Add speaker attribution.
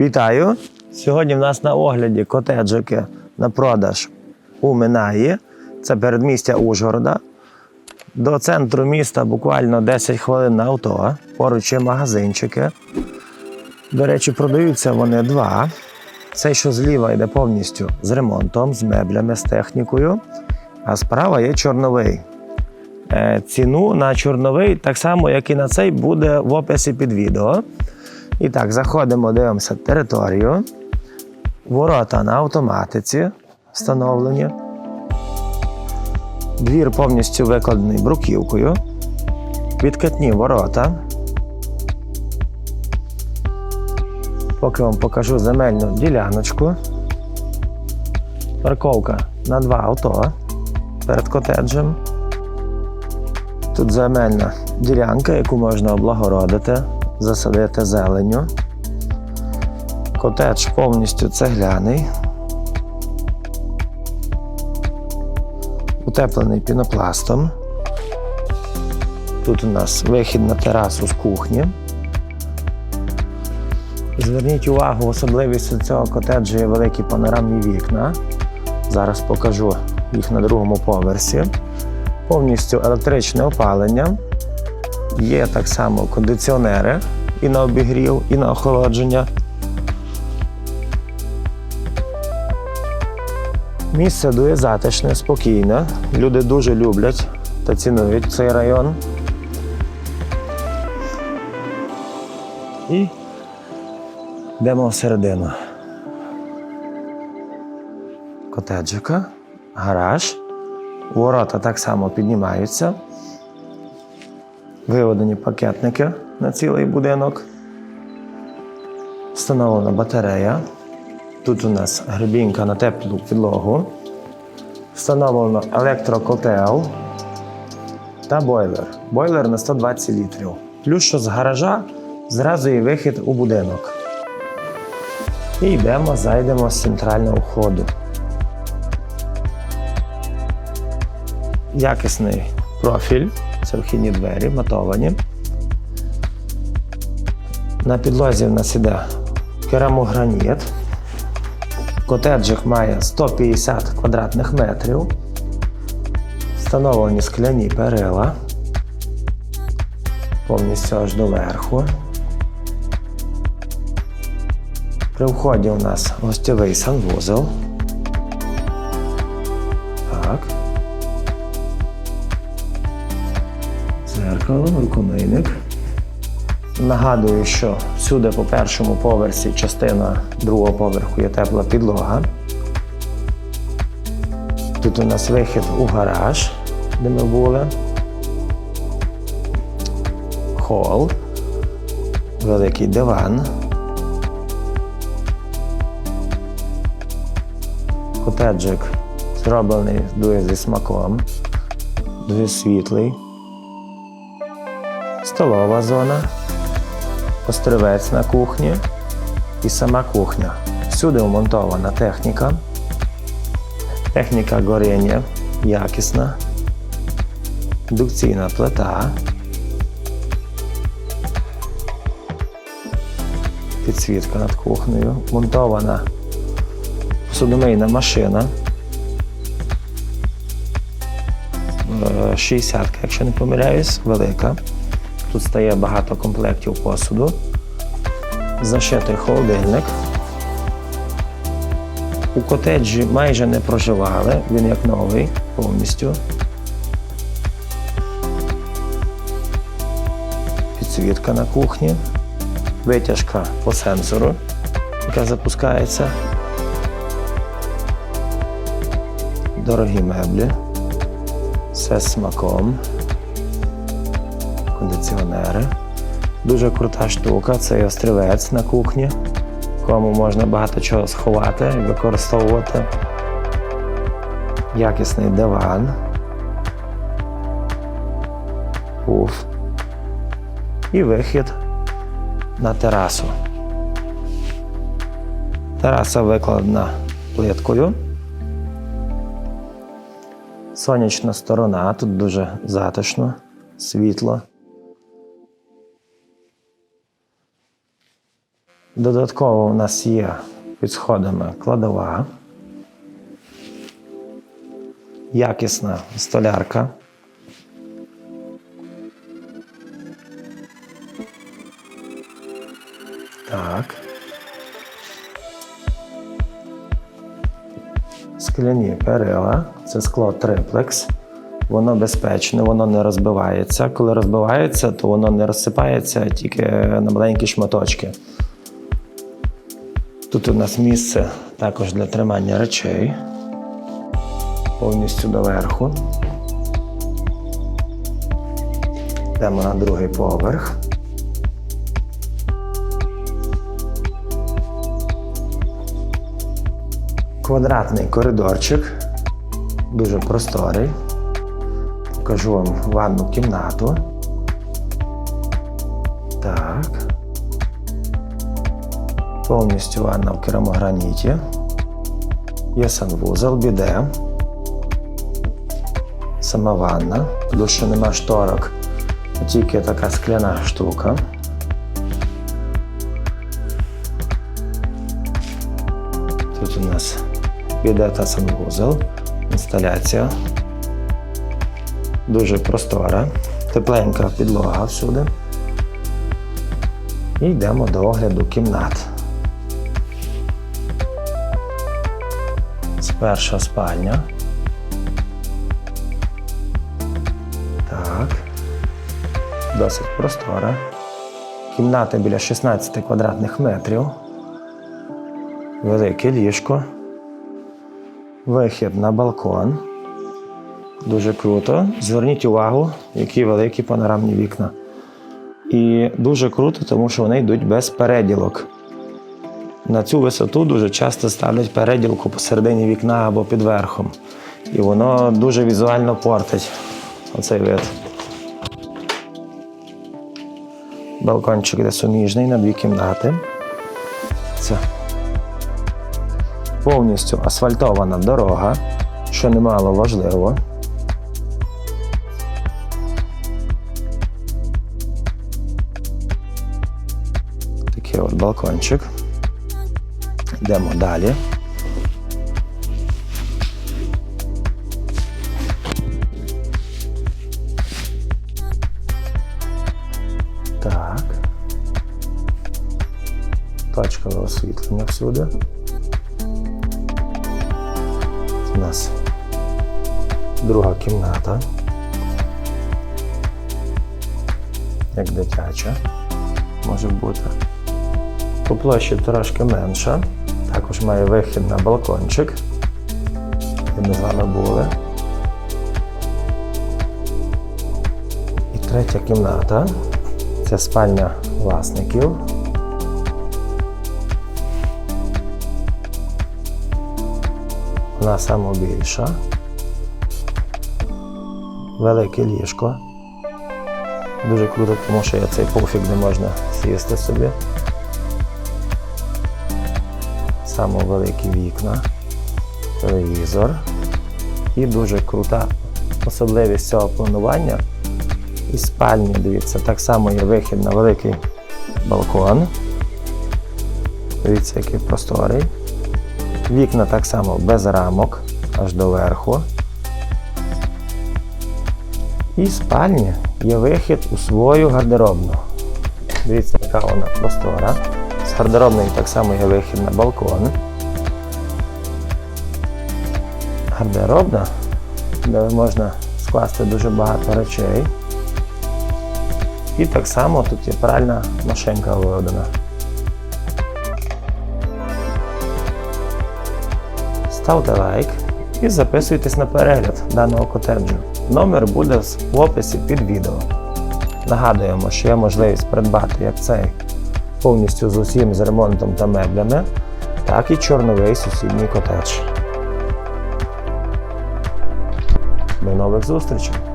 Speaker 1: Вітаю! Сьогодні в нас на огляді котеджики на продаж у Минаї. Це передмістя Ужгорода. До центру міста буквально 10 хвилин на авто. Поруч є магазинчики. До речі, продаються вони два. Цей, що зліва йде повністю з ремонтом, з меблями, з технікою. А справа є чорновий. Е, Ціну на чорновий, так само, як і на цей, буде в описі під відео. І так, заходимо, дивимося територію. Ворота на автоматиці встановлені. Двір повністю викладений бруківкою. Відкатні ворота. Поки вам покажу земельну діляночку. Парковка на два авто перед котеджем. Тут земельна ділянка, яку можна облагородити, засадити зеленню. Котедж повністю цегляний. Утеплений пінопластом. Тут у нас вихід на терасу з кухні. Зверніть увагу, особливістю цього котеджу є великі панорамні вікна. Зараз покажу їх на другому поверсі. Повністю електричне опалення. Є так само кондиціонери і на обігрів, і на охолодження. Місце дує затишне, спокійне. Люди дуже люблять та цінують цей район. І йдемо всередину. Котеджика, гараж. Ворота так само піднімаються. Виведені пакетники на цілий будинок. Встановлена батарея. Тут у нас гребінка на теплу підлогу. Встановлено електрокотел та бойлер. Бойлер на 120 літрів. Плюс що з гаража зразу є вихід у будинок. І йдемо, зайдемо з центрального входу. Якісний профіль, це вхідні двері, матовані. На підлозі в нас іде керамограніт. Котеджик має 150 квадратних метрів. Встановлені скляні перила. Повністю аж до верху. При вході у нас гостьовий санвузол. Так. Зеркало, рукомийник. Нагадую, що всюди по першому поверсі частина другого поверху є тепла підлога. Тут у нас вихід у гараж, де ми були. Хол, великий диван. Котеджик зроблений дуже зі смаком, дуже світлий. Столова зона острівець на кухні і сама кухня. Всюди вмонтована техніка. Техніка горіння якісна, індукційна плита, підсвітка над кухнею, монтована посудомийна машина. Е, 60, якщо не помиляюсь, велика. Тут стає багато комплектів посуду. Зашитий холодильник. У котеджі майже не проживали, він як новий повністю. Підсвітка на кухні, витяжка по сенсору, яка запускається. Дорогі меблі, все смаком кондиціонери. Дуже крута штука, це є острівець на кухні, кому можна багато чого сховати і використовувати. Якісний диван. Пуф. І вихід на терасу. Тераса викладена плиткою. Сонячна сторона, тут дуже затишно, світло. Додатково у нас є під сходами кладова, якісна столярка. Так. Скляні перила. Це скло триплекс. Воно безпечне, воно не розбивається. Коли розбивається, то воно не розсипається тільки на маленькі шматочки. Тут у нас місце також для тримання речей. Повністю доверху. Йдемо на другий поверх. Квадратний коридорчик, дуже просторий. Покажу вам ванну кімнату. Повністю ванна в керамограніті. Є санвузол, біде. Сама ванна. Тут ще нема шторок, тільки така скляна штука. Тут у нас біде та санвузол, інсталяція. Дуже простора, тепленька підлога всюди. І йдемо до огляду кімнат. Перша спальня. Так. Досить простора. Кімната біля 16 квадратних метрів. Велике ліжко. Вихід на балкон. Дуже круто. Зверніть увагу, які великі панорамні вікна. І дуже круто, тому що вони йдуть без переділок. На цю висоту дуже часто ставлять переділку посередині вікна або під верхом. І воно дуже візуально портить оцей вид. Балкончик де суміжний на дві кімнати. Це повністю асфальтована дорога, що немало важливо. Такий от балкончик. Йдемо далі. Так. Точкове освітлення всюди. У нас друга кімната. Як дитяча може бути. По площі трошки менша. Також має вихід на балкончик, де ми з вами були. І третя кімната це спальня власників. Вона найбільша. Велике ліжко. Дуже круто, тому що є цей пуфік, де можна сісти собі. Само великі вікна, телевізор. І дуже крута особливість цього планування. І спальні, дивіться, так само є вихід на великий балкон. Дивіться, який просторий. Вікна так само без рамок, аж до верху. І спальні є вихід у свою гардеробну. Дивіться, яка вона простора. Гардеробної так само є вихід на балкон. Гардеробна, де можна скласти дуже багато речей. І так само тут є пральна машинка виведена. Ставте лайк і записуйтесь на перегляд даного котеджу. Номер буде в описі під відео. Нагадуємо, що є можливість придбати як цей повністю з усім з ремонтом та меблями, так і чорновий сусідній котедж. До нових зустрічей!